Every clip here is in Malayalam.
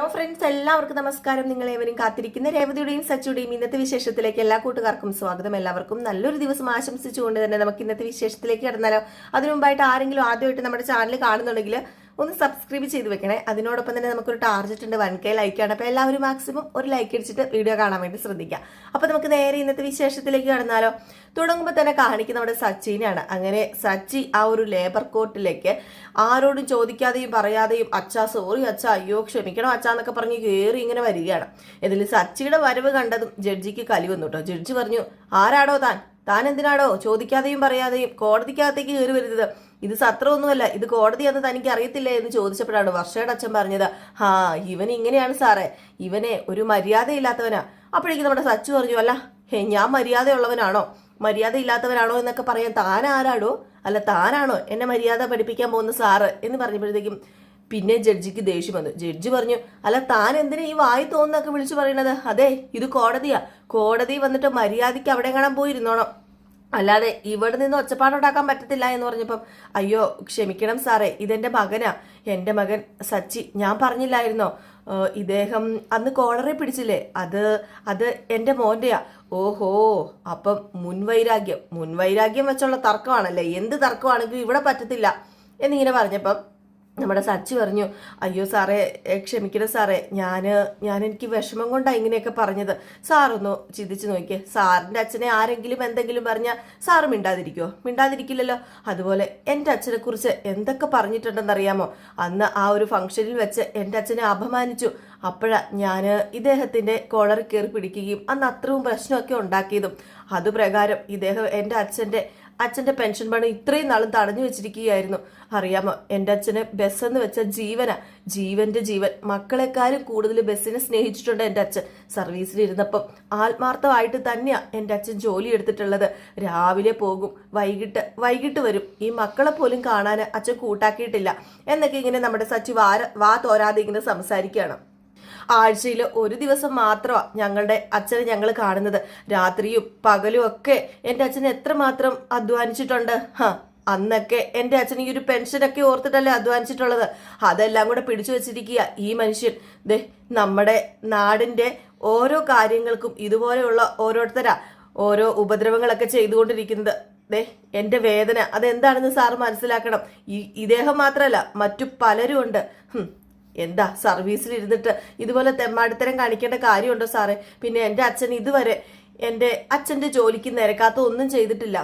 ഹലോ ഫ്രണ്ട്സ് എല്ലാവർക്കും നമസ്കാരം. നിങ്ങൾ ഏവരും കാത്തിരിക്കുന്ന രേവതിയുടെയും സച്ചുടെയും ഇന്നത്തെ വിശേഷത്തിലേക്ക് എല്ലാ കൂട്ടുകാർക്കും സ്വാഗതം. എല്ലാവർക്കും നല്ലൊരു ദിവസം ആശംസിച്ചുകൊണ്ട് തന്നെ നമുക്ക് ഇന്നത്തെ വിശേഷത്തിലേക്ക് കടന്നാലോ. അതിനു മുമ്പായിട്ട് ആരെങ്കിലും ആദ്യമായിട്ട് നമ്മുടെ ചാനൽ കാണുന്നുണ്ടെങ്കിൽ ഒന്ന് സബ്സ്ക്രൈബ് ചെയ്ത് വെക്കണേ. അതിനോടൊപ്പം തന്നെ നമുക്കൊരു ടാർജറ്റ് ഉണ്ട് വൺ കെ ലൈക്കാണ് അപ്പോൾ എല്ലാവരും മാക്സിമം ഒരു ലൈക്ക് അടിച്ചിട്ട് വീഡിയോ കാണാൻ വേണ്ടി ശ്രദ്ധിക്കാം. അപ്പോൾ നമുക്ക് നേരെ ഇന്നത്തെ വിശേഷത്തിലേക്ക് കടന്നാലോ. തുടങ്ങുമ്പോൾ തന്നെ കാണിക്കുന്ന നമ്മുടെ സച്ചിനെയാണ്. അങ്ങനെ സച്ചി ആ ഒരു ലേബർ കോർട്ടിലേക്ക് ആരോടും ചോദിക്കാതെയും പറയാതെയും അച്ഛാ സോറി അച്ഛാ അയ്യോ ക്ഷമിക്കണം അച്ഛാ എന്നൊക്കെ പറഞ്ഞ് കയറി ഇങ്ങനെ വരികയാണ്. ഇതിൽ സച്ചിയുടെ വരവ് കണ്ടതും ജഡ്ജിക്ക് കലി വന്നു കേട്ടോ. ജഡ്ജി പറഞ്ഞു ആരാടോ താൻ? താൻ എന്തിനാടോ? ചോദിക്കാതെയും പറയാതെയും കോടതിക്കകത്തേക്ക് കയറി വരുന്നത്. ഇത് സത്രമൊന്നുമല്ല ഇത് കോടതിയാന്ന് തനിക്ക് അറിയത്തില്ലേ എന്ന് ചോദിച്ചപ്പോഴാണ് വർഷയുടെ അച്ഛൻ പറഞ്ഞത് ഹാ ഇവൻ ഇങ്ങനെയാണ് സാറേ ഇവനെ ഒരു മര്യാദയില്ലാത്തവനാ. അപ്പോഴേക്കും നമ്മുടെ സച്ചു പറഞ്ഞു അല്ല ഹേ ഞാൻ മര്യാദയുള്ളവനാണോ? മര്യാദയില്ലാത്തവരാണോ എന്നൊക്കെ പറയാൻ താൻ ആരാടോ അല്ല താനാണോ എന്നെ മര്യാദ പഠിപ്പിക്കാൻ പോകുന്ന സാറ്? എന്ന് പറഞ്ഞപ്പോഴത്തേക്കും പിന്നെ ജഡ്ജിക്ക് ദേഷ്യം വന്നു. ജഡ്ജി പറഞ്ഞു അല്ല താൻ എന്തിനാ ഈ വായി തോന്നൊക്കെ വിളിച്ചു പറയണത്? അതെ ഇത് കോടതിയാ. കോടതി വന്നിട്ട് മര്യാദയ്ക്ക് അവിടെ കാണാൻ പോയിരുന്നോണം. അല്ലാതെ ഇവിടെ നിന്ന് ഒച്ചപ്പാടുണ്ടാക്കാൻ പറ്റത്തില്ല എന്ന് പറഞ്ഞപ്പം അയ്യോ ക്ഷമിക്കണം സാറേ ഇതെന്റെ മകനാ. എന്റെ മകൻ സച്ചി ഞാൻ പറഞ്ഞില്ലായിരുന്നോ? ഇദ്ദേഹം അന്ന് കോളറെ പിടിച്ചില്ലേ? അത് അത് എന്റെ മോന്റെയാ. ഓഹോ അപ്പം മുൻവൈരാഗ്യം മുൻവൈരാഗ്യം വെച്ചുള്ള തർക്കമാണല്ലേ? എന്ത് തർക്കമാണെങ്കിലും ഇവിടെ പറ്റത്തില്ല എന്നിങ്ങനെ പറഞ്ഞപ്പം നമ്മുടെ സച്ചി പറഞ്ഞു അയ്യോ സാറേ ക്ഷമിക്കണം സാറേ ഞാൻ ഞാൻ എനിക്ക് വിഷമം കൊണ്ടാണ് ഇങ്ങനെയൊക്കെ പറഞ്ഞത്. സാറൊന്ന് ചിന്തിച്ച് നോക്കിയേ. സാറിന്റെ അച്ഛനെ ആരെങ്കിലും എന്തെങ്കിലും പറഞ്ഞാൽ സാറ് മിണ്ടാതിരിക്കോ മിണ്ടാതിരിക്കില്ലല്ലോ. അതുപോലെ എന്റെ അച്ഛനെ കുറിച്ച് എന്തൊക്കെ പറഞ്ഞിട്ടുണ്ടെന്നറിയാമോ? അന്ന് ആ ഒരു ഫംഗ്ഷനിൽ വെച്ച് എന്റെ അച്ഛനെ അപമാനിച്ചു. അപ്പോഴാ ഞാൻ ഇദ്ദേഹത്തിന്റെ കോളർ കയറി പിടിക്കുകയും അന്ന് അത്രയും പ്രശ്നമൊക്കെ ഉണ്ടാക്കിയതും. അതുപ്രകാരം ഇദ്ദേഹം എന്റെ അച്ഛന്റെ അച്ഛന്റെ പെൻഷൻ പണം ഇത്രയും നാളും തടഞ്ഞു വെച്ചിരിക്കുകയായിരുന്നു. അറിയാമോ എന്റെ അച്ഛന് ബസ് എന്ന് വെച്ച ജീവനാ. ജീവന്റെ ജീവൻ. മക്കളെക്കാളും കൂടുതൽ ബസ്സിനെ സ്നേഹിച്ചിട്ടുണ്ട് എന്റെ അച്ഛൻ. സർവീസിലിരുന്നപ്പം ആത്മാർത്ഥമായിട്ട് തന്നെയാ എന്റെ അച്ഛൻ ജോലി എടുത്തിട്ടുള്ളത്. രാവിലെ പോകും വൈകിട്ട് വൈകിട്ട് വരും. ഈ മക്കളെ പോലും കാണാൻ അച്ഛൻ കൂട്ടാക്കിയിട്ടില്ല. എന്നൊക്കെ ഇങ്ങനെ നമ്മുടെ സച്ചി വാര വാ തോരാതെ ഇങ്ങനെ സംസാരിക്കുകയാണ്. ആഴ്ചയിൽ ഒരു ദിവസം മാത്രമാണ് ഞങ്ങളുടെ അച്ഛനെ ഞങ്ങൾ കാണുന്നത്. രാത്രിയും പകലും ഒക്കെ എന്റെ അച്ഛൻ എത്രമാത്രം അധ്വാനിച്ചിട്ടുണ്ട്. ഹാ അന്നൊക്കെ എന്റെ അച്ഛൻ ഈ ഒരു പെൻഷനൊക്കെ ഓർത്തിട്ടല്ലേ അധ്വാനിച്ചിട്ടുള്ളത്. അതെല്ലാം കൂടെ പിടിച്ചു വെച്ചിരിക്കുക ഈ മനുഷ്യൻ. ദേ നമ്മുടെ നാടിന്റെ ഓരോ കാര്യങ്ങൾക്കും ഇതുപോലെയുള്ള ഓരോരുത്തരാ ഓരോ ഉപദ്രവങ്ങളൊക്കെ ചെയ്തുകൊണ്ടിരിക്കുന്നത്. ദേ എന്റെ വേദന അതെന്താണെന്ന് സാറ് മനസ്സിലാക്കണം. ഈ ഇദ്ദേഹം മാത്രമല്ല മറ്റു പലരും ഉണ്ട് എന്താ സർവീസിൽ ഇരുന്നിട്ട് ഇതുപോലെ തെമ്മാടിത്തരം കാണിക്കേണ്ട കാര്യമുണ്ടോ സാറേ? പിന്നെ എന്റെ അച്ഛൻ ഇതുവരെ എന്റെ അച്ഛന്റെ ജോലിക്ക് നിരക്കാത്ത ഒന്നും ചെയ്തിട്ടില്ല.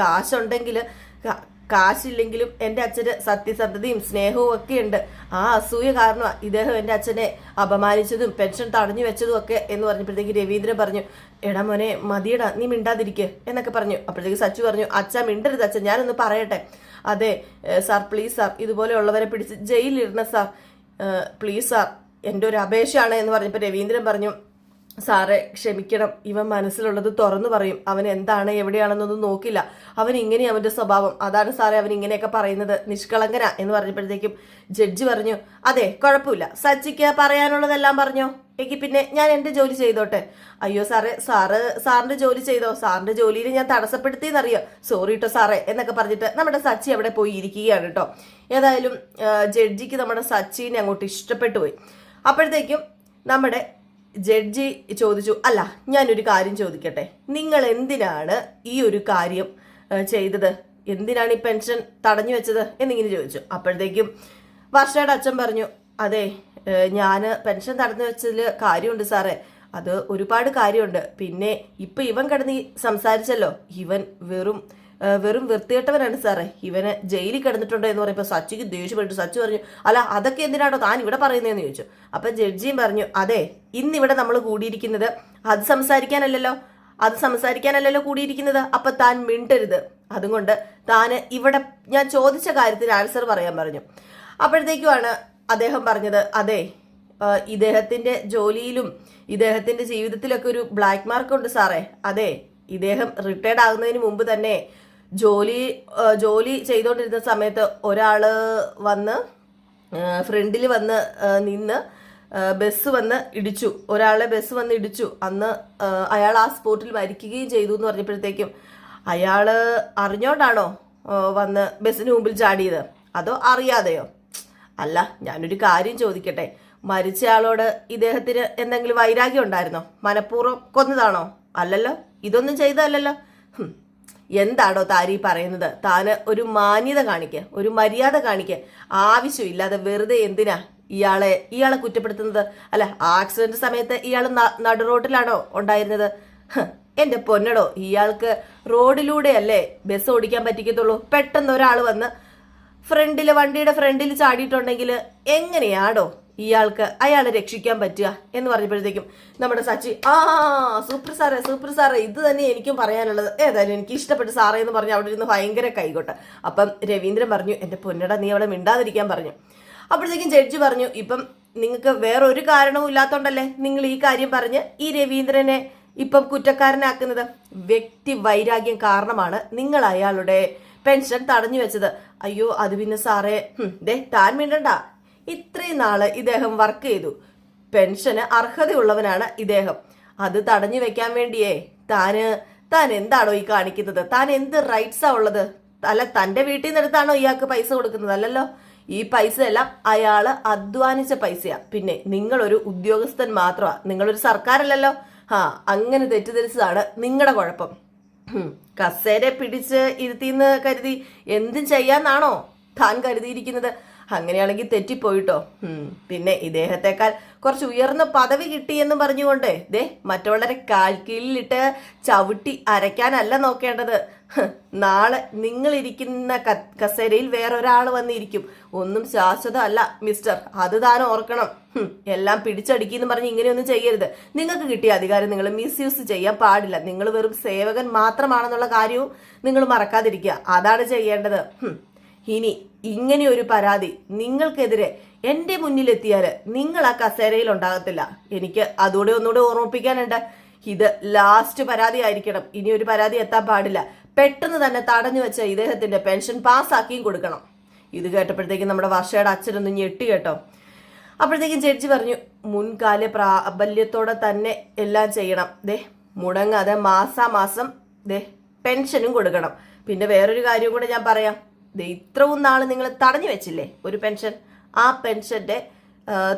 കാശുണ്ടെങ്കിൽ കാശില്ലെങ്കിലും എന്റെ അച്ഛന് സത്യസന്ധതയും സ്നേഹവും ഒക്കെ ഉണ്ട് ആ അസൂയ കാരണം ഇദ്ദേഹം എന്റെ അച്ഛനെ അപമാനിച്ചതും പെൻഷൻ തടഞ്ഞു വെച്ചതും ഒക്കെ എന്ന് പറഞ്ഞപ്പോഴത്തേക്ക് രവീന്ദ്രൻ പറഞ്ഞു എടാ മോനെ മതിയടാ നീ മിണ്ടാതിരിക്കുക എന്നൊക്കെ പറഞ്ഞു. അപ്പോഴത്തേക്ക് സച്ചു പറഞ്ഞു അച്ഛാ മിണ്ടരുത് അച്ഛൻ ഞാനൊന്ന് പറയട്ടെ. അതെ സാർ പ്ലീസ് സാർ ഇതുപോലെയുള്ളവരെ പിടിച്ച് ജയിലിലിടണം സാർ. പ്ലീസ് സാർ എന്റെ ഒരു അപേക്ഷയാണ് എന്ന് പറഞ്ഞപ്പോൾ രവീന്ദ്രൻ പറഞ്ഞു സാറെ ക്ഷമിക്കണം. ഇവൻ മനസ്സിലുള്ളത് തുറന്നു പറയും. അവൻ എന്താണ് എവിടെയാണെന്നൊന്നും നോക്കില്ല. അവൻ ഇങ്ങനെ അവന്റെ സ്വഭാവം. അതാണ് സാറേ അവൻ ഇങ്ങനെയൊക്കെ പറയുന്നത്. നിഷ്കളങ്കന. എന്ന് പറഞ്ഞപ്പോഴത്തേക്കും ജഡ്ജി പറഞ്ഞു അതെ കുഴപ്പമില്ല. സച്ചിക്ക് പറയാനുള്ളതെല്ലാം പറഞ്ഞോ? എങ്കിൽ പിന്നെ ഞാൻ എന്റെ ജോലി ചെയ്തോട്ടെ. അയ്യോ സാറേ സാറ് സാറിന്റെ ജോലി ചെയ്തോ? സാറിന്റെ ജോലിയിൽ ഞാൻ തടസ്സപ്പെടുത്തിയെന്നറിയോ? സോറി കേട്ടോ സാറേ എന്നൊക്കെ പറഞ്ഞിട്ട് നമ്മുടെ സച്ചി അവിടെ പോയി ഇരിക്കുകയാണ് കേട്ടോ ഏതായാലും ജഡ്ജിക്ക് നമ്മുടെ സച്ചിനെ അങ്ങോട്ട് ഇഷ്ടപ്പെട്ടു പോയി. അപ്പോഴത്തേക്കും നമ്മുടെ ജഡ്ജി ചോദിച്ചു അല്ല ഞാനൊരു കാര്യം ചോദിക്കട്ടെ. നിങ്ങൾ എന്തിനാണ് ഈ ഒരു കാര്യം ചെയ്തത്? എന്തിനാണ് ഈ പെൻഷൻ തടഞ്ഞു വെച്ചത്? എന്നിങ്ങനെ ചോദിച്ചു. അപ്പോഴത്തേക്കും വർഷയുടെ അച്ഛൻ പറഞ്ഞു അതെ ഞാൻ പെൻഷൻ തടഞ്ഞു വെച്ചതിൽ കാര്യമുണ്ട് സാറേ. അത് ഒരുപാട് കാര്യമുണ്ട്. പിന്നെ ഇപ്പൊ ഇവൻ കിടന്ന് സംസാരിച്ചല്ലോ. ഇവൻ വെറും വെറും വൃത്തികെട്ടവനാണ് സാറേ. ഇവന് ജയിലിൽ കിടന്നിട്ടുണ്ടോ എന്ന് പറയുമ്പോൾ സച്ചിക്ക് ദേഷ്യപ്പെട്ടു സച്ചു പറഞ്ഞു അല്ല അതൊക്കെ എന്തിനാണോ താൻ ഇവിടെ പറയുന്നതെന്ന് ചോദിച്ചു. അപ്പൊ ജഡ്ജിയും പറഞ്ഞു അതെ ഇന്നിവിടെ നമ്മൾ കൂടിയിരിക്കുന്നത് അത് സംസാരിക്കാനല്ലല്ലോ. അത് സംസാരിക്കാനല്ലല്ലോ കൂടിയിരിക്കുന്നത്. അപ്പൊ താൻ മിണ്ടരുത്. അതുകൊണ്ട് താന് ഇവിടെ ഞാൻ ചോദിച്ച കാര്യത്തിന് ആൻസർ പറയാൻ പറഞ്ഞു. അപ്പോഴത്തേക്കുമാണ് അദ്ദേഹം പറഞ്ഞത് അതെ ഇദ്ദേഹത്തിന്റെ ജോലിയിലും ഇദ്ദേഹത്തിന്റെ ജീവിതത്തിലൊക്കെ ഒരു ബ്ലാക്ക് മാർക്ക് ഉണ്ട് സാറേ. അതെ ഇദ്ദേഹം റിട്ടയർഡ് ആകുന്നതിന് മുമ്പ് തന്നെ ജോലി ജോലി ചെയ്തുകൊണ്ടിരുന്ന സമയത്ത് ഒരാൾ വന്ന് ഫ്രണ്ടിൽ വന്ന് നിന്ന് ബസ് വന്ന് ഇടിച്ചു. ഒരാളെ ബസ് വന്ന് ഇടിച്ചു. അന്ന് അയാൾ ആ സ്പോട്ടിൽ മരിക്കുകയും ചെയ്തു എന്ന് പറഞ്ഞപ്പോഴത്തേക്കും അയാൾ അറിഞ്ഞോണ്ടാണോ വന്ന് ബസ്സിന് മുമ്പിൽ ചാടിയത്? അതോ അറിയാതെയോ? അല്ല ഞാനൊരു കാര്യം ചോദിക്കട്ടെ. മരിച്ചയാളോട് ഇദ്ദേഹത്തിന് എന്തെങ്കിലും വൈരാഗ്യം ഉണ്ടായിരുന്നോ? മനഃപൂർവം കൊന്നതാണോ? അല്ലല്ലോ ഇതൊന്നും ചെയ്തതല്ലല്ലോ. എന്താണോ താരി പറയുന്നത്? താന് ഒരു മാന്യത കാണിക്കുക ഒരു മര്യാദ കാണിക്കുക ആവശ്യമില്ലാതെ വെറുതെ എന്തിനാ ഇയാളെ ഇയാളെ കുറ്റപ്പെടുത്തുന്നത്? അല്ല ആക്സിഡന്റ് സമയത്ത് ഇയാൾ നടുറോട്ടിലാണോ ഉണ്ടായിരുന്നത്? എന്റെ പൊന്നടോ ഇയാൾക്ക് റോഡിലൂടെയല്ലേ ബസ് ഓടിക്കാൻ പറ്റിക്കത്തുള്ളൂ? പെട്ടെന്ന് ഒരാൾ വന്ന് ഫ്രണ്ടിൽ വണ്ടിയുടെ ഫ്രണ്ടിൽ ചാടിയിട്ടുണ്ടെങ്കിൽ എങ്ങനെയാടോ ഇയാൾക്ക് അയാളെ രക്ഷിക്കാൻ പറ്റുക എന്ന് പറഞ്ഞപ്പോഴത്തേക്കും നമ്മുടെ സച്ചി ആ സൂപ്പർ സാറേ സൂപ്പർ സാറേ ഇത് തന്നെ എനിക്കും പറയാനുള്ളത്. ഏതായാലും എനിക്ക് ഇഷ്ടപ്പെട്ട സാറേ എന്ന് പറഞ്ഞ് അവിടെ ഇരുന്ന് ഭയങ്കര കൈകൊട്ട. അപ്പം രവീന്ദ്രൻ പറഞ്ഞു എന്റെ പൊന്നട നീ അവിടെ മിണ്ടാതിരിക്കാൻ പറഞ്ഞു. അപ്പോഴത്തേക്കും ജഡ്ജി പറഞ്ഞു ഇപ്പം നിങ്ങൾക്ക് വേറെ ഒരു കാരണവും ഇല്ലാത്തോണ്ടല്ലേ നിങ്ങൾ ഈ കാര്യം പറഞ്ഞ് ഈ രവീന്ദ്രനെ ഇപ്പം കുറ്റക്കാരനാക്കുന്നത്? വ്യക്തി വൈരാഗ്യം കാരണമാണ് നിങ്ങൾ അയാളുടെ പെൻഷൻ തടഞ്ഞു വെച്ചത്. അയ്യോ അത് പിന്നെ സാറേ ദേ താൻ മിണ്ടണ്ട. ഇത്രയും നാൾ ഇദ്ദേഹം വർക്ക് ചെയ്തു. പെൻഷന് അർഹതയുള്ളവനാണ് ഇദ്ദേഹം. അത് തടഞ്ഞു വെക്കാൻ വേണ്ടിയേ. താന് താൻ എന്താണോ ഈ കാണിക്കുന്നത്? താൻ എന്ത് റൈറ്റ്സാ ഉള്ളത്? അല്ല തന്റെ വീട്ടിൽ നിന്നെടുത്താണോ ഇയാൾക്ക് പൈസ കൊടുക്കുന്നത്? അല്ലല്ലോ. ഈ പൈസ എല്ലാം അയാൾ അധ്വാനിച്ച പൈസയാ. പിന്നെ നിങ്ങളൊരു ഉദ്യോഗസ്ഥൻ മാത്രമാ. നിങ്ങളൊരു സർക്കാരല്ലല്ലോ. ആ അങ്ങനെ തെറ്റിദ്ധരിച്ചതാണ് നിങ്ങളുടെ കുഴപ്പം. കസേരെ പിടിച്ച് ഇരുത്തിന്ന് കരുതി എന്തും ചെയ്യാന്നാണോ താൻ കരുതിയിരിക്കുന്നത്. അങ്ങനെയാണെങ്കിൽ തെറ്റിപ്പോയിട്ടോ. പിന്നെ ഇദ്ദേഹത്തെക്കാൾ കുറച്ച് ഉയർന്ന പദവി കിട്ടി കിട്ടിയെന്ന് പറഞ്ഞുകൊണ്ട് ദേ മറ്റുള്ളവരെ കാൽക്കീഴിലിട്ട് ചവിട്ടി അരയ്ക്കാനല്ല നോക്കേണ്ടത്. നാളെ നിങ്ങളിരിക്കുന്ന ക- കസേരയിൽ വേറൊരാൾ വന്നിരിക്കും. ഒന്നും ശാശ്വതമല്ല മിസ്റ്റർ. അത് താൻ ഓർക്കണം. എല്ലാം പിടിച്ചടുക്കിന്ന് പറഞ്ഞ് ഇങ്ങനെയൊന്നും ചെയ്യരുത്. നിങ്ങൾക്ക് കിട്ടിയ അധികാരം നിങ്ങൾ മിസ്യൂസ് ചെയ്യാൻ പാടില്ല. നിങ്ങൾ വെറും സേവകൻ മാത്രമാണെന്നുള്ള കാര്യവും നിങ്ങൾ മറക്കാതിരിക്കുക. അതാണ് ചെയ്യേണ്ടത്. ഇനി ഇങ്ങനെ ഒരു പരാതി നിങ്ങൾക്കെതിരെ എന്റെ മുന്നിലെത്തിയാൽ നിങ്ങൾ ആ കസേരയിൽ ഉണ്ടാകത്തില്ല. എനിക്ക് അതുകൂടെ ഒന്നുകൂടെ ഓർമ്മിപ്പിക്കാനുണ്ട്. ഇത് ലാസ്റ്റ് പരാതി ആയിരിക്കണം ഇനി ഒരു പരാതി എത്താൻ പാടില്ല. പെട്ടെന്ന് തന്നെ തടഞ്ഞു വെച്ച ഇദ്ദേഹത്തിന്റെ പെൻഷൻ പാസ്സാക്കിയും കൊടുക്കണം. ഇത് കേട്ടപ്പോഴത്തേക്കും നമ്മുടെ വർഷയുടെ അച്ഛനൊന്ന് ഞെട്ടി കേട്ടോ. അപ്പോഴത്തേക്കും ജഡ്ജി പറഞ്ഞു മുൻകാല പ്രാബല്യത്തോടെ തന്നെ എല്ലാം ചെയ്യണം. ദേ മുടങ്ങാതെ മാസാമാസം ദേ പെൻഷനും കൊടുക്കണം. പിന്നെ വേറൊരു കാര്യം കൂടെ ഞാൻ പറയാം. ദേ ഇത്രവും നാൾ നിങ്ങൾ തടഞ്ഞു വെച്ചില്ലേ ഒരു പെൻഷൻ? ആ പെൻഷന്റെ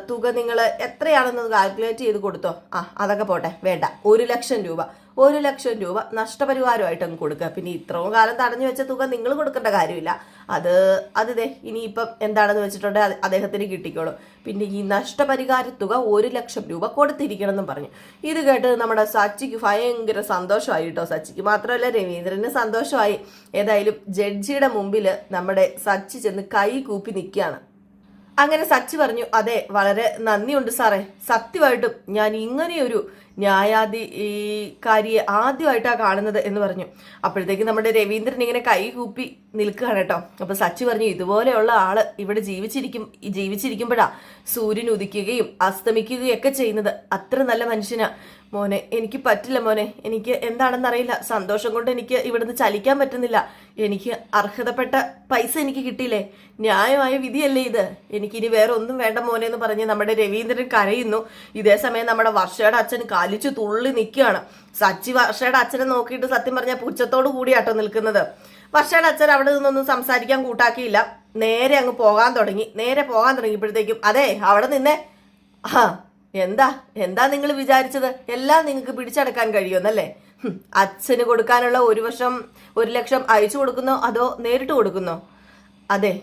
തുക നിങ്ങൾ എത്രയാണെന്ന് കാൽക്കുലേറ്റ് ചെയ്ത് കൊടുത്തോ? ആ അതൊക്കെ പോട്ടെ. വേണ്ട. ഒരു ലക്ഷം രൂപ. ഒരു ലക്ഷം രൂപ നഷ്ടപരിഹാരമായിട്ട് അങ്ങ് കൊടുക്കുക. പിന്നെ ഇത്രയും കാലം തടഞ്ഞു വെച്ച തുക നിങ്ങൾ കൊടുക്കേണ്ട കാര്യമില്ല. അത് അത് ദേ ഇനിയിപ്പം എന്താണെന്ന് വെച്ചിട്ടുണ്ടെങ്കിൽ അത് അദ്ദേഹത്തിന് കിട്ടിക്കോളും. പിന്നെ ഈ നഷ്ടപരിഹാര തുക ഒരു ലക്ഷം രൂപ കൊടുത്തിരിക്കണം എന്നും പറഞ്ഞു. ഇത് കേട്ട് നമ്മുടെ സച്ചിക്ക് ഭയങ്കര സന്തോഷമായി കേട്ടോ. സച്ചിക്ക് മാത്രമല്ല രവീന്ദ്രന് സന്തോഷമായി. ഏതായാലും ജഡ്ജിയുടെ മുമ്പിൽ നമ്മുടെ സച്ചി ചെന്ന് കൈ കൂപ്പി നിൽക്കുകയാണ്. അങ്ങനെ സച്ചി പറഞ്ഞു അതെ വളരെ നന്ദിയുണ്ട് സാറേ. സത്യമായിട്ടും ഞാൻ ഇങ്ങനെയൊരു ന്യായാധി ഈ കാരിയെ ആദ്യമായിട്ടാണ് കാണുന്നത് എന്ന് പറഞ്ഞു. അപ്പോഴത്തേക്ക് നമ്മുടെ രവീന്ദ്രൻ ഇങ്ങനെ കൈ കൂപ്പി നിൽക്കുകയാണ് കേട്ടോ. അപ്പൊ സച്ചി പറഞ്ഞു ഇതുപോലെയുള്ള ആൾ ഇവിടെ ജീവിച്ചിരിക്കും ജീവിച്ചിരിക്കുമ്പോഴാ സൂര്യൻ ഉദിക്കുകയും അസ്തമിക്കുകയും ഒക്കെ ചെയ്യുന്നത്. അത്ര നല്ല മനുഷ്യനാ. മോനെ എനിക്ക് പറ്റില്ല മോനെ. എനിക്ക് എന്താണെന്ന് അറിയില്ല സന്തോഷം കൊണ്ട് എനിക്ക് ഇവിടുന്ന് ചലിക്കാൻ പറ്റുന്നില്ല. എനിക്ക് അർഹതപ്പെട്ട പൈസ എനിക്ക് കിട്ടിയില്ലേ? ന്യായമായ വിധിയല്ലേ ഇത്. എനിക്കിനി വേറെ ഒന്നും വേണ്ട മോനെ എന്ന് പറഞ്ഞ് നമ്മുടെ രവീന്ദ്രൻ കരയുന്നു. ഇതേ സമയം നമ്മുടെ വർഷയുടെ അച്ഛൻ കാലിച്ചു തുള്ളി നിൽക്കുകയാണ് സച്ചി വർഷയുടെ അച്ഛനെ നോക്കിയിട്ട് സത്യം പറഞ്ഞ പുച്ഛത്തോടു കൂടിയാട്ടോ നിൽക്കുന്നത്. വർഷയുടെ അച്ഛൻ അവിടെ നിന്നൊന്നും സംസാരിക്കാൻ കൂട്ടാക്കിയില്ല. നേരെ അങ്ങ് പോകാൻ തുടങ്ങി. നേരെ പോകാൻ തുടങ്ങിയപ്പോഴത്തേക്കും അതെ അവിടെ നിന്നെ. ആ എന്താ? എന്താ നിങ്ങൾ വിചാരിച്ചത്? എല്ലാം നിങ്ങൾക്ക് പിടിച്ചടക്കാൻ കഴിയുമെന്നല്ലേ? അച്ഛന് കൊടുക്കാനുള്ള ഒരു വർഷം ഒരു ലക്ഷം അയച്ചു കൊടുക്കുന്നോ അതോ നേരിട്ട് കൊടുക്കുന്നോ? അതെ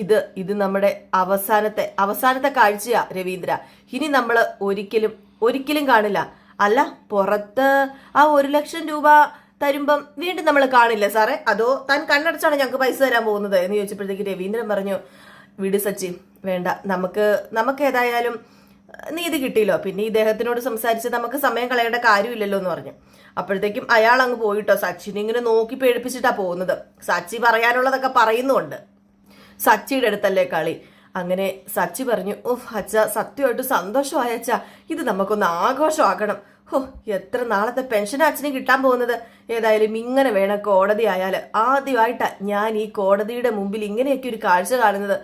ഇത് ഇത് നമ്മുടെ അവസാനത്തെ അവസാനത്തെ കാഴ്ചയാ രവീന്ദ്ര. ഇനി നമ്മൾ ഒരിക്കലും ഒരിക്കലും കാണില്ല. അല്ല പുറത്ത് ആ ഒരു ലക്ഷം രൂപ തരുമ്പം വീണ്ടും നമ്മൾ കാണില്ല സാറേ? അതോ താൻ കണ്ണടച്ചാണ് ഞങ്ങൾക്ക് പൈസ തരാൻ പോകുന്നത്? എന്ന് ചോദിച്ചപ്പോഴത്തേക്ക് രവീന്ദ്രൻ പറഞ്ഞു വിട് സച്ചി വേണ്ട. നമുക്ക് നമുക്ക് ഏതായാലും നീതി കിട്ടിയല്ലോ. പിന്നെ ഇദ്ദേഹത്തിനോട് സംസാരിച്ച് നമുക്ക് സമയം കളയേണ്ട കാര്യമില്ലല്ലോ എന്ന് പറഞ്ഞു. അപ്പോഴത്തേക്കും അയാൾ അങ്ങ് പോയിട്ടോ സച്ചിനെ ഇങ്ങനെ നോക്കി പേടിപ്പിച്ചിട്ടാ പോകുന്നത്. സച്ചി പറയാനുള്ളതൊക്കെ പറയുന്നുണ്ട്. സച്ചിയുടെ അടുത്തല്ലേ കളി. അങ്ങനെ സച്ചി പറഞ്ഞു ഓഹ് അച്ഛ സത്യമായിട്ട് സന്തോഷമായ ഇത് നമുക്കൊന്ന് ആഘോഷമാക്കണം. ഹോ എത്ര നാളത്തെ പെൻഷൻ അച്ഛന് കിട്ടാൻ പോകുന്നത്? ഏതായാലും ഇങ്ങനെ വേണം കോടതി ആയാൽ ആദ്യമായിട്ടാ ഞാൻ ഈ കോടതിയുടെ മുമ്പിൽ ഇങ്ങനെയൊക്കെ ഒരു കാഴ്ച കാണുന്നത്.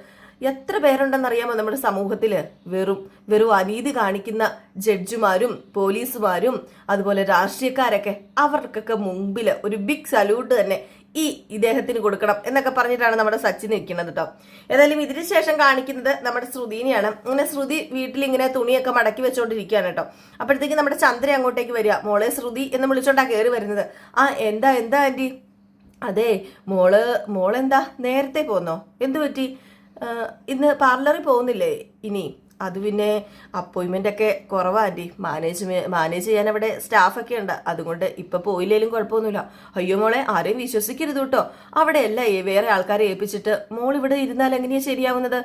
എത്ര പേരുണ്ടെന്നറിയാമോ നമ്മുടെ സമൂഹത്തിൽ വെറും വെറും അനീതി കാണിക്കുന്ന ജഡ്ജിമാരും പോലീസുമാരും അതുപോലെ രാഷ്ട്രീയക്കാരൊക്കെ. അവർക്കൊക്കെ മുമ്പിൽ ഒരു ബിഗ് സല്യൂട്ട് തന്നെ. ഈ ഇദ്ദേഹത്തിന് കൊടുക്കണം എന്നൊക്കെ പറഞ്ഞിട്ടാണ് നമ്മുടെ സച്ചിൻ നിൽക്കുന്നത് കേട്ടോ. ഏതായാലും ഇതിന് ശേഷം കാണിക്കുന്നത് നമ്മുടെ ശ്രുതിനെയാണ്. ഇങ്ങനെ ശ്രുതി വീട്ടിൽ ഇങ്ങനെ തുണിയൊക്കെ മടക്കി വെച്ചോണ്ടിരിക്കുകയാണ് കേട്ടോ. അപ്പോഴത്തേക്ക് നമ്മുടെ ചന്ദ്ര അങ്ങോട്ടേക്ക് വരിക. മോളെ ശ്രുതി എന്ന് വിളിച്ചോണ്ടാ കയറി വരുന്നത്. ആ എന്താ എന്താ ആന്റി? അതെ മോൾ മോളെന്താ? നേരത്തെ പോന്നോ? എന്തു പറ്റി? ഇന്ന് പാർലറിൽ പോകുന്നില്ലേ ഇനി? അത് പിന്നെ അപ്പോയിൻമെന്റ് ഒക്കെ കുറവാണ്ടി മാനേജ് മാനേജ് ചെയ്യാൻ അവിടെ സ്റ്റാഫൊക്കെ ഉണ്ട്. അതുകൊണ്ട് ഇപ്പൊ പോയില്ലേലും കുഴപ്പമൊന്നുമില്ല. അയ്യോ മോളെ ആരെയും വിശ്വസിക്കരുത് കേട്ടോ അവിടെ അല്ല വേറെ ആൾക്കാരെ ഏൽപ്പിച്ചിട്ട് മോൾ ഇവിടെ ഇരുന്നാൽ എങ്ങനെയാ ശരിയാവുന്നത്?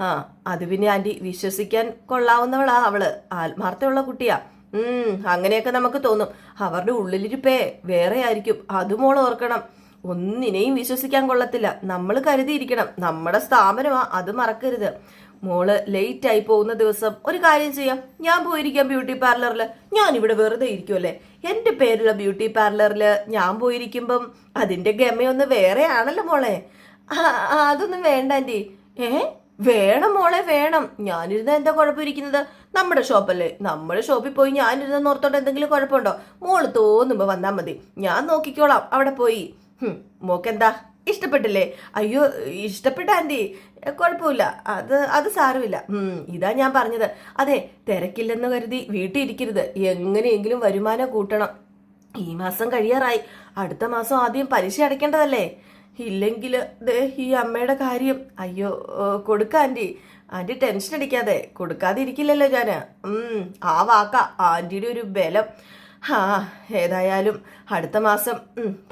ആ അത് പിന്നെ ആന്റി വിശ്വസിക്കാൻ കൊള്ളാവുന്നവളാ അവൾ. ആത്മാർത്ഥമുള്ള കുട്ടിയാ. ഉം അങ്ങനെയൊക്കെ നമുക്ക് തോന്നും. അവരുടെ ഉള്ളിലിരിപ്പേ വേറെ ആയിരിക്കും. അത് മോൾ ഓർക്കണം. ഒന്നിനെയും വിശ്വസിക്കാൻ കൊള്ളത്തില്ല. നമ്മൾ കരുതിയിരിക്കണം. നമ്മുടെ സ്ഥാപനമാ അത് മറക്കരുത്. മോൾ ലേറ്റ് ആയി പോകുന്ന ദിവസം ഒരു കാര്യം ചെയ്യാം. ഞാൻ പോയിരിക്കാം ബ്യൂട്ടി പാർലറിൽ ഞാൻ ഇവിടെ വെറുതെ ഇരിക്കുമല്ലേ എന്റെ പേരുള്ള ബ്യൂട്ടി പാർലറിൽ ഞാൻ പോയിരിക്കുമ്പം അതിന്റെ ഗമയൊന്ന് വേറെ ആണല്ലോ മോളെ അതൊന്നും വേണ്ട ആന്റി ഏ? വേണം മോളെ വേണം. ഞാനിരുന്ന എന്താ കുഴപ്പമിരിക്കുന്നത്? നമ്മുടെ ഷോപ്പല്ലേ? നമ്മുടെ ഷോപ്പിൽ പോയി ഞാനിരുന്ന നോർത്തോട്ട് എന്തെങ്കിലും കുഴപ്പമുണ്ടോ? മോൾ തോന്നുമ്പോ വന്നാ മതി. ഞാൻ നോക്കിക്കോളാം. അവിടെ പോയി. മോക്കെന്താ? ഇഷ്ടപ്പെട്ടില്ലേ? അയ്യോ ഇഷ്ടപ്പെട്ട ആന്റി കുഴപ്പമില്ല. അത് അത് സാരമില്ല. ഇതാ ഞാൻ പറഞ്ഞത്. അതെ തിരക്കില്ലെന്ന് കരുതി വീട്ടിൽ ഇരിക്കരുത്. എങ്ങനെയെങ്കിലും വരുമാനം കൂട്ടണം. ഈ മാസം കഴിയാറായി. അടുത്ത മാസം ആദ്യം പലിശ അടയ്ക്കേണ്ടതല്ലേ? ഇല്ലെങ്കിൽ ദേ ഈ അമ്മയുടെ കാര്യം. അയ്യോ കൊടുക്ക ആന്റി. ആന്റി ടെൻഷൻ അടിക്കാതെ. കൊടുക്കാതെ ഇരിക്കില്ലല്ലോ ഞാൻ ആ വാക്ക. ആന്റിയുടെ ഒരു ബലം. ആ ഏതായാലും അടുത്ത മാസം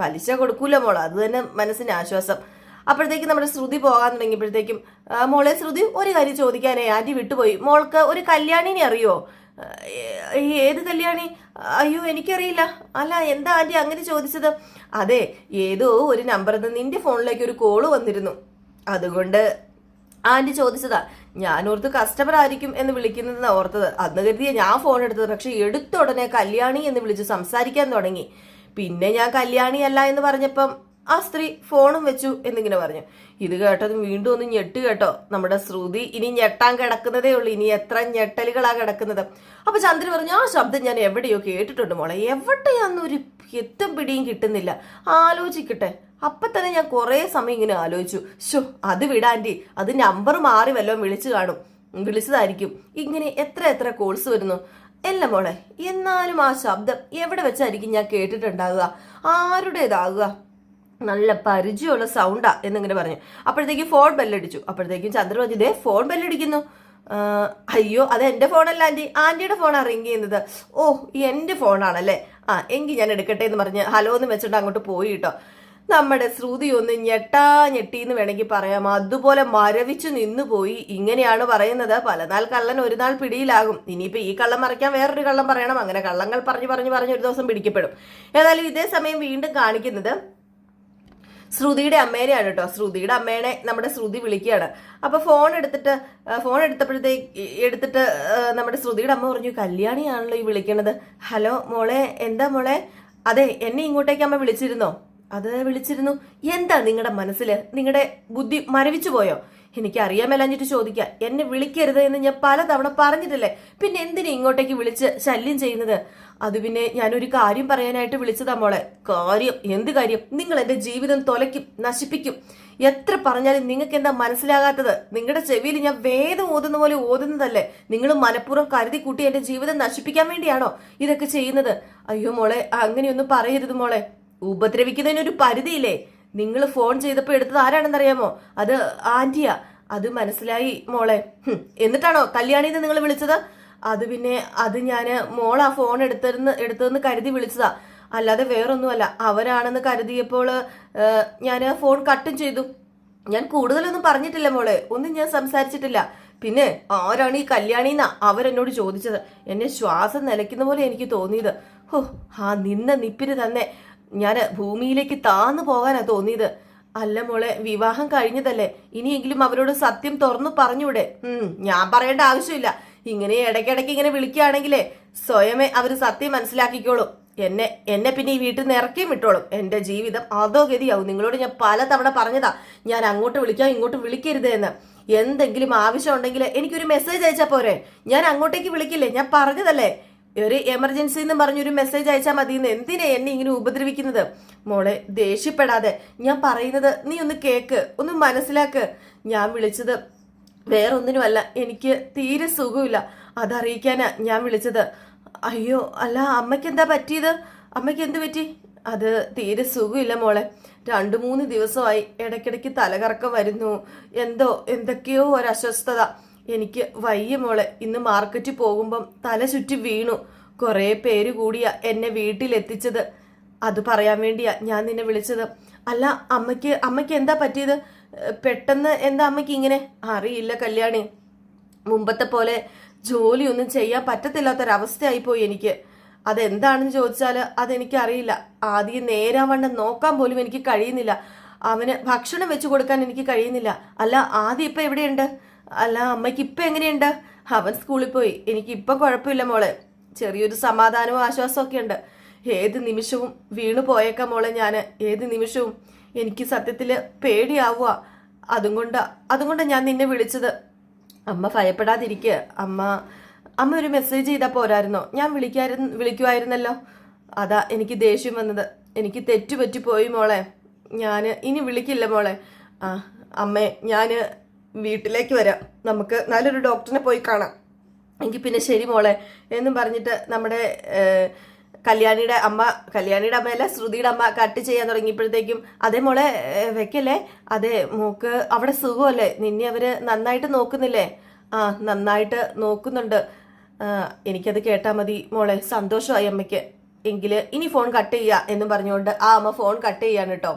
പലിശ കൊടുക്കൂല മോൾ. അത് തന്നെ മനസ്സിന് ആശ്വാസം. അപ്പോഴത്തേക്കും നമ്മുടെ ശ്രുതി പോകാൻ തുടങ്ങിയപ്പോഴത്തേക്കും മോളെ ശ്രുതി ഒരു കാര്യം ചോദിക്കാനേ ആന്റി വിട്ടുപോയി. മോൾക്ക് ഒരു കല്യാണിനെ അറിയോ? ഏത് കല്യാണി? അയ്യോ എനിക്കറിയില്ല. അല്ല എന്താ ആന്റി അങ്ങനെ ചോദിച്ചത്? അതെ ഏതോ ഒരു നമ്പറിൽ നിന്ന് നിന്റെ ഫോണിലേക്ക് ഒരു കോൾ വന്നിരുന്നു. അതുകൊണ്ട് ആന്റി ചോദിച്ചതാ ഞാൻ ഓർത്ത് കസ്റ്റമർ ആയിരിക്കും എന്ന് വിളിക്കുന്നതെന്ന് ഓർത്തത്. അന്ന് കരുതിയ ഞാൻ ഫോൺ എടുത്തത്. പക്ഷെ എടുത്ത ഉടനെ കല്യാണി എന്ന് വിളിച്ച് സംസാരിക്കാൻ തുടങ്ങി. പിന്നെ ഞാൻ കല്യാണി അല്ല എന്ന് പറഞ്ഞപ്പം ആ സ്ത്രീ ഫോണും വെച്ചു എന്നിങ്ങനെ പറഞ്ഞു. ഇത് കേട്ടതും വീണ്ടും ഒന്ന് ഞെട്ട് കേട്ടോ. നമ്മുടെ ശ്രുതി ഇനി ഞെട്ടാൻ കിടക്കുന്നതേ ഉള്ളൂ. ഇനി എത്ര ഞെട്ടലുകളാ കിടക്കുന്നത്. അപ്പൊ ചന്ദ്രൻ പറഞ്ഞു ആ ശബ്ദം ഞാൻ എവിടെയോ കേട്ടിട്ടുണ്ട് മോളെ. എവിടെയാന്നൊരു എത്തും പിടിയും കിട്ടുന്നില്ല. ആലോചിക്കട്ടെ. അപ്പൊ തന്നെ ഞാൻ കുറേ സമയം ഇങ്ങനെ ആലോചിച്ചു. ഷോ അത് വിടാന്റി അത് നമ്പർ മാറി വല്ലതും വിളിച്ചു കാണും. വിളിച്ചതായിരിക്കും. ഇങ്ങനെ എത്ര എത്ര കോൾസ് വരുന്നു. അല്ല മോളെ എന്നാലും ആ ശബ്ദം എവിടെ വെച്ചായിരിക്കും ഞാൻ കേട്ടിട്ടുണ്ടാകുക ആരുടേതാകുക നല്ല പരിചയമുള്ള സൗണ്ടാ എന്നിങ്ങനെ പറഞ്ഞു. അപ്പോഴത്തേക്കും ഫോൺ ബെല്ലടിച്ചു അപ്പോഴത്തേക്കും ചന്ദ്ര പറഞ്ഞു ഇതേ ഫോൺ ബെല്ലടിക്കുന്നു അയ്യോ അത് എന്റെ ഫോണല്ല ആന്റി ആന്റിയുടെ ഫോണാണ് റിങ് ചെയ്യുന്നത്. ഓ എന്റെ ഫോണാണല്ലേ ആ എങ്കിൽ ഞാൻ എടുക്കട്ടെ എന്ന് പറഞ്ഞ് ഹലോ എന്ന് വെച്ചിട്ട് അങ്ങോട്ട് പോയി കേട്ടോ നമ്മുടെ ശ്രുതി ഒന്ന് ഞെട്ടാ ഞെട്ടി എന്ന് വേണമെങ്കിൽ പറയാം. അതുപോലെ മരവിച്ചു നിന്നു പോയി. ഇങ്ങനെയാണ് പറയുന്നത്. പലനാൾ കള്ളൻ ഒരു നാൾ പിടിയിലാകും. ഇനിയിപ്പോ ഈ കള്ളം മറയ്ക്കാൻ വേറൊരു കള്ളം പറയണം. അങ്ങനെ കള്ളങ്ങൾ പറഞ്ഞു പറഞ്ഞു പറഞ്ഞു ഒരു ദിവസം പിടിക്കപ്പെടും. ഏതായാലും ഇതേ സമയം വീണ്ടും കാണിക്കുന്നത് ശ്രുതിയുടെ അമ്മേനെയാണ് കേട്ടോ. ശ്രുതിയുടെ അമ്മേനെ നമ്മുടെ ശ്രുതി വിളിക്കുകയാണ്. അപ്പൊ ഫോൺ എടുത്തിട്ട് ഫോൺ എടുത്തപ്പോഴത്തേക്ക് എടുത്തിട്ട് നമ്മുടെ ശ്രുതിയുടെ അമ്മ പറഞ്ഞു കല്യാണിയാണല്ലോ ഈ വിളിക്കണത്. ഹലോ മോളെ എന്താ മോളെ? അതെ എന്നെ ഇങ്ങോട്ടേക്ക് അമ്മ വിളിച്ചിരുന്നോ? അത് വിളിച്ചിരുന്നു. എന്താ നിങ്ങളുടെ മനസ്സിൽ നിങ്ങളുടെ ബുദ്ധി മരവിച്ചു പോയോ? എനിക്ക് അറിയാമല്ലാഞ്ഞിട്ട് ചോദിക്കാം. എന്നെ വിളിക്കരുത് എന്ന് ഞാൻ പലതവണ പറഞ്ഞിട്ടില്ലേ? പിന്നെ എന്തിനാ ഇങ്ങോട്ടേക്ക് വിളിച്ച് ശല്യം ചെയ്യുന്നത്? അത് പിന്നെ ഞാനൊരു കാര്യം പറയാനായിട്ട് വിളിച്ചതാ മോളെ. കാര്യം എന്ത് കാര്യം? നിങ്ങൾ എന്റെ ജീവിതം തൊലയ്ക്കും നശിപ്പിക്കും. എത്ര പറഞ്ഞാലും നിങ്ങൾക്ക് എന്താ മനസ്സിലാകാത്തത്? നിങ്ങളുടെ ചെവിയിൽ ഞാൻ വേദം ഓതുന്ന പോലെ ഓതുന്നതല്ലേ? നിങ്ങൾ മനഃപൂർവം കരുതി കൂട്ടി എന്റെ ജീവിതം നശിപ്പിക്കാൻ വേണ്ടിയാണോ ഇതൊക്കെ ചെയ്യുന്നത്? അയ്യോ മോളെ അങ്ങനെയൊന്നും പറയരുത് മോളെ. ഉപദ്രവിക്കുന്നതിനൊരു പരിധിയില്ലേ? നിങ്ങൾ ഫോൺ ചെയ്തപ്പോൾ എടുത്തത് ആരാണെന്നറിയാമോ? അത് ആന്റിയാ അത് മനസ്സിലായി മോളെ. എന്നിട്ടാണോ കല്യാണിന്ന് നിങ്ങൾ വിളിച്ചത്? അത് പിന്നെ അത് ഞാൻ മോൾ ആ ഫോൺ എടുത്തെന്ന് എടുത്തതെന്ന് കരുതി വിളിച്ചതാ. അല്ലാതെ വേറൊന്നുമല്ല. അവരാണെന്ന് കരുതിയപ്പോൾ ഞാൻ ഫോൺ കട്ടും ചെയ്തു. ഞാൻ കൂടുതലൊന്നും പറഞ്ഞിട്ടില്ല മോളെ. ഒന്നും ഞാൻ സംസാരിച്ചിട്ടില്ല. പിന്നെ ആരാണ് ഈ കല്യാണിന്നാ അവരെന്നോട് ചോദിച്ചത്? എന്നെ ശ്വാസം നിലയ്ക്കുന്ന പോലെ എനിക്ക് തോന്നിയത്. ഹോ ആ നിന്ന നിപ്പിന് തന്നെ. ഞാൻ ഭൂമിയിലേക്ക് താന്നു പോകാനാ തോന്നിയത്. അല്ല മോളെ വിവാഹം കഴിഞ്ഞതല്ലേ. ഇനിയെങ്കിലും അവരോട് സത്യം തുറന്നു പറഞ്ഞൂടെ. ഞാൻ പറയേണ്ട ആവശ്യമില്ല. ഇങ്ങനെ ഇടയ്ക്കിടയ്ക്ക് ഇങ്ങനെ വിളിക്കുകയാണെങ്കിലേ സ്വയമേ അവർ സത്യം മനസ്സിലാക്കിക്കോളും. എന്നെ എന്നെ പിന്നെ ഈ വീട്ടിൽ നിന്ന് ഇറക്കിയും വിട്ടോളും. എന്റെ ജീവിതം അതോ ഗതിയാവും. നിങ്ങളോട് ഞാൻ പല തവണ പറഞ്ഞതാ. ഞാൻ അങ്ങോട്ട് വിളിക്കാം ഇങ്ങോട്ട് വിളിക്കരുത് എന്ന്. എന്തെങ്കിലും ആവശ്യം ഉണ്ടെങ്കിൽ എനിക്കൊരു മെസ്സേജ് അയച്ചാ പോരെ. ഞാൻ അങ്ങോട്ടേക്ക് വിളിക്കില്ലേ? ഞാൻ പറഞ്ഞതല്ലേ. ഒരു എമർജൻസി എന്ന് പറഞ്ഞൊരു മെസ്സേജ് അയച്ചാൽ മതി എന്ന് എന്തിനാ എന്നെ ഇങ്ങനെ ഉപദ്രവിക്കുന്നത്? മോളെ ദേഷ്യപ്പെടാതെ. ഞാൻ പറയുന്നത് നീ ഒന്ന് കേക്ക് ഒന്ന് മനസ്സിലാക്ക്. ഞാൻ വിളിച്ചത് വേറൊന്നിനുമല്ല എനിക്ക് തീരെ സുഖമില്ല. അതറിയിക്കാനാ ഞാൻ വിളിച്ചത്. അയ്യോ അല്ല അമ്മയ്ക്ക് എന്താ പറ്റിയത്? അമ്മയ്ക്ക് എന്ത് പറ്റി? അത് തീരെ സുഖമില്ല മോളെ. രണ്ടു മൂന്ന് ദിവസമായി ഇടയ്ക്കിടയ്ക്ക് തലകറക്കം വരുന്നു. എന്തോ എന്തൊക്കെയോ ഒരു അസ്വസ്ഥത. എനിക്ക് വയ്യ മോളെ. ഇന്ന് മാർക്കറ്റിൽ പോകുമ്പം തല ചുറ്റി വീണു. കുറേ പേര് കൂടിയാ എന്നെ വീട്ടിലെത്തിച്ചത്. അത് പറയാൻ വേണ്ടിയാ ഞാൻ നിന്നെ വിളിച്ചത്. അല്ല അമ്മയ്ക്ക് അമ്മയ്ക്ക് എന്താ പറ്റിയത്? പെട്ടെന്ന് എന്താ അമ്മയ്ക്ക് ഇങ്ങനെ? അറിയില്ല കല്യാണി. മുമ്പത്തെ പോലെ ജോലിയൊന്നും ചെയ്യാൻ പറ്റത്തില്ലാത്തൊരവസ്ഥയായിപ്പോയി എനിക്ക്. അതെന്താണെന്ന് ചോദിച്ചാൽ അതെനിക്കറിയില്ല. ആദ്യം നേരാവണ്ണം നോക്കാൻ പോലും എനിക്ക് കഴിയുന്നില്ല. അവന് ഭക്ഷണം വെച്ചു കൊടുക്കാൻ എനിക്ക് കഴിയുന്നില്ല. അല്ല ആദ്യം ഇപ്പം എവിടെയുണ്ട്? അല്ല അമ്മയ്ക്ക് ഇപ്പം എങ്ങനെയുണ്ട്? അവൻ സ്കൂളിൽ പോയി. എനിക്ക് ഇപ്പം കുഴപ്പമില്ല മോളെ. ചെറിയൊരു സമാധാനവും ആശ്വാസവും ഒക്കെ ഉണ്ട്. ഏത് നിമിഷവും വീണു പോയേക്കാം മോളെ ഞാൻ ഏത് നിമിഷവും എനിക്ക് സത്യത്തിൽ പേടിയാവുക. അതും കൊണ്ട് അതും കൊണ്ട് ഞാൻ നിന്നെ വിളിച്ചത്. അമ്മ ഭയപ്പെടാതിരിക്കുക അമ്മ അമ്മ ഒരു മെസ്സേജ് ചെയ്താൽ പോരായിരുന്നോ? ഞാൻ വിളിക്കായിരുന്നു വിളിക്കുമായിരുന്നല്ലോ അതാ എനിക്ക് ദേഷ്യം വന്നത്. എനിക്ക് തെറ്റുപറ്റി പോയി മോളെ. ഞാൻ ഇനി വിളിക്കില്ല മോളെ. ആ അമ്മേ ഞാൻ വീട്ടിലേക്ക് വരാം. നമുക്ക് നല്ലൊരു ഡോക്ടറിനെ പോയി കാണാം. എങ്കിൽ പിന്നെ ശരി മോളെ എന്നും പറഞ്ഞിട്ട് നമ്മുടെ കല്യാണിയുടെ അമ്മ കല്യാണിയുടെ അമ്മയല്ല ശ്രുതിയുടെ അമ്മ കട്ട് ചെയ്യാൻ തുടങ്ങിയപ്പോഴത്തേക്കും അതേ മോളെ വെക്കല്ലേ? അതെ മോക്ക് അവിടെ സുഖമല്ലേ? നിന്നെ അവർ നന്നായിട്ട് നോക്കുന്നില്ലേ? ആ നന്നായിട്ട് നോക്കുന്നുണ്ട്. എനിക്കത് കേട്ടാ മതി മോളെ സന്തോഷമായി അമ്മയ്ക്ക്. എങ്കിൽ ഇനി ഫോൺ കട്ട് ചെയ്യാ എന്നും പറഞ്ഞുകൊണ്ട് ആ അമ്മ ഫോൺ കട്ട് ചെയ്യാണ് കേട്ടോ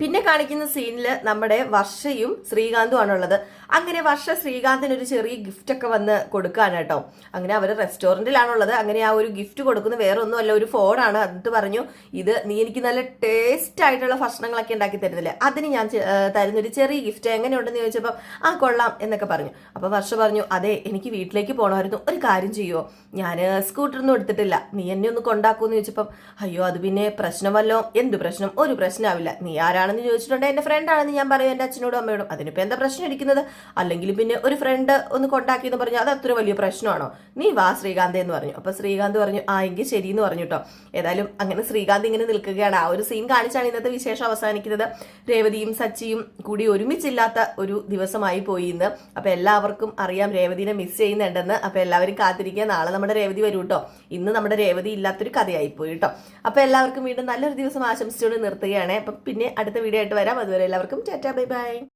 പിന്നെ കാണിക്കുന്ന സീനിൽ നമ്മുടെ വർഷയും ശ്രീകാന്തും ആണുള്ളത്. അങ്ങനെ വർഷ ശ്രീകാന്തിന് ഒരു ചെറിയ ഗിഫ്റ്റ് ഒക്കെ വന്ന് കൊടുക്കാണ് കേട്ടോ അങ്ങനെ അവർ റെസ്റ്റോറന്റിലാണുള്ളത് അങ്ങനെ ആ ഒരു ഗിഫ്റ്റ് കൊടുക്കുന്ന വേറെ ഒന്നുമല്ല ഒരു ഫോണാണ് എന്നിട്ട് പറഞ്ഞു ഇത് നീ എനിക്ക് നല്ല ടേസ്റ്റ് ആയിട്ടുള്ള ഭക്ഷണങ്ങളൊക്കെ ഉണ്ടാക്കി തരുന്നില്ലേ? അതിന് ഞാൻ തരുന്നൊരു ചെറിയ ഗിഫ്റ്റ് എങ്ങനെയുണ്ടെന്ന് ചോദിച്ചപ്പോൾ ആ കൊള്ളാം എന്നൊക്കെ പറഞ്ഞു. അപ്പോൾ വർഷ പറഞ്ഞു അതെ എനിക്ക് വീട്ടിലേക്ക് പോകണമായിരുന്നു ഒരു കാര്യം ചെയ്യുമോ ഞാൻ സ്കൂട്ടറൊന്നും എടുത്തിട്ടില്ല. നീ എന്നെ ഒന്ന് കൊണ്ടാക്കുമെന്ന് ചോദിച്ചപ്പം അയ്യോ അത് പിന്നെ പ്രശ്നമല്ലോ. എന്ത് പ്രശ്നം? ഒരു പ്രശ്നമാവില്ല നീ ആരാണെന്ന് ചോദിച്ചിട്ടുണ്ടെങ്കിൽ എന്റെ ഫ്രണ്ട് ആണെന്ന് ഞാൻ പറയും എന്റെ അച്ഛനോടും അമ്മയോടും. അതിനിപ്പോൾ എന്താ പ്രശ്നം ഇരിക്കുന്നത്? അല്ലെങ്കിൽ പിന്നെ ഒരു ഫ്രണ്ട് ഒന്ന് കോണ്ടാക്ട് എന്ന് പറഞ്ഞു അത് അത്ര വലിയ പ്രശ്നമാണോ? നീ വാ ശ്രീകാന്ത് എന്ന് പറഞ്ഞു. അപ്പോൾ ശ്രീകാന്ത് പറഞ്ഞു ആ എങ്കിൽ ശരി എന്ന് പറഞ്ഞു കേട്ടോ ഏതായാലും അങ്ങനെ ശ്രീകാന്ത് ഇങ്ങനെ നിൽക്കുകയാണ്. ആ ഒരു സീൻ കാണിച്ചാണ് ഇന്നത്തെ വിശേഷം അവസാനിക്കുന്നത്. രേവതിയും സച്ചിയും കൂടി ഒരുമിച്ചില്ലാത്ത ഒരു ദിവസമായി പോയി ഇന്ന്. അപ്പോൾ എല്ലാവർക്കും അറിയാം രേവതിനെ മിസ് ചെയ്യുന്നുണ്ടെന്ന്. അപ്പോൾ എല്ലാവരും കാത്തിരിക്കുക. നാളെ നമ്മുടെ രേവതി വരും കേട്ടോ ഇന്ന് നമ്മുടെ രേവതി ഇല്ലാത്തൊരു കഥയായി പോയി കേട്ടോ അപ്പോൾ എല്ലാവർക്കും വീണ്ടും നല്ലൊരു ദിവസം ആശംസിച്ചുകൊണ്ട് നിർത്തുകയാണ്. അപ്പം പിന്നെ അടുത്ത വീഡിയോ ആയിട്ട് വരാം. അതുവരെ എല്ലാവർക്കും ടാറ്റാ ബൈ ബൈ.